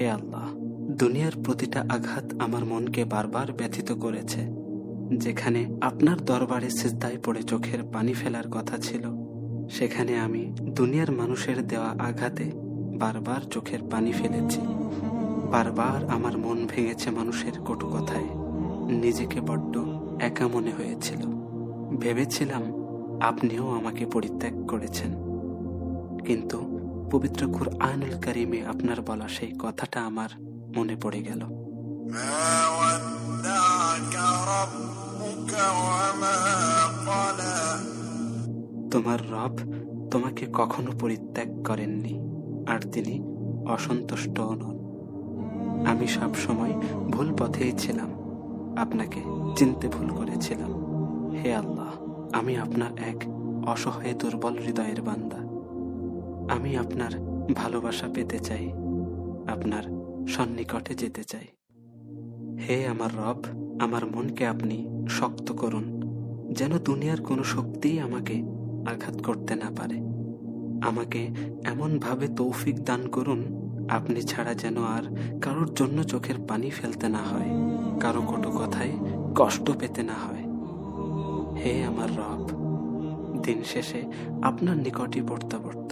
হে আল্লাহ, দুনিয়ার প্রতিটা আঘাত আমার মনকে বারবার ব্যথিত করেছে, যেখানে আপনার দরবারে সিজদায় পড়ে চোখের পানি ফেলার কথা ছিল, সেখানে আমি দুনিয়ার মানুষের দেওয়া আঘাতে বারবার চোখের পানি ফেলেছি। বারবার আমার মন ভেঙেছে মানুষের কটু কথায়, নিজেকে বড্ড একা মনে হয়েছিল। ভেবেছিলাম আপনিও আমাকে পরিত্যাগ করেছেন। কিন্তু পবিত্র কুর আনিল কারিমে আপনার বলা সেই কথাটা আমার মনে পড়ে গেল। তোমার রব তোমাকে কখনো পরিত্যাগ করেননি আর তিনি অসন্তুষ্ট নন। আমি সবসময় ভুল পথেই ছিলাম আপনাকে চিনতে ভুল করেছিলাম। হে আল্লাহ আমি আপনার এক অসহায় দুর্বল হৃদয়ের বান্দা। আমি আপনার ভালোবাসা পেতে চাই, আপনার সন্নিকটে যেতে চাই। হে আমার রব, আমার মনকে আপনি শক্ত করুন, যেন দুনিয়ার কোনো শক্তিই আমাকে আঘাত করতে না পারে। আমাকে এমনভাবে তৌফিক দান করুন, আপনি ছাড়া যেন আর কারোর জন্য চোখের পানি ফেলতে না হয়, কারও কটু কথায় কষ্ট পেতে না হয়। হে আমার রব, দিন শেষে আপনার নিকটই প্রত্যাবর্ত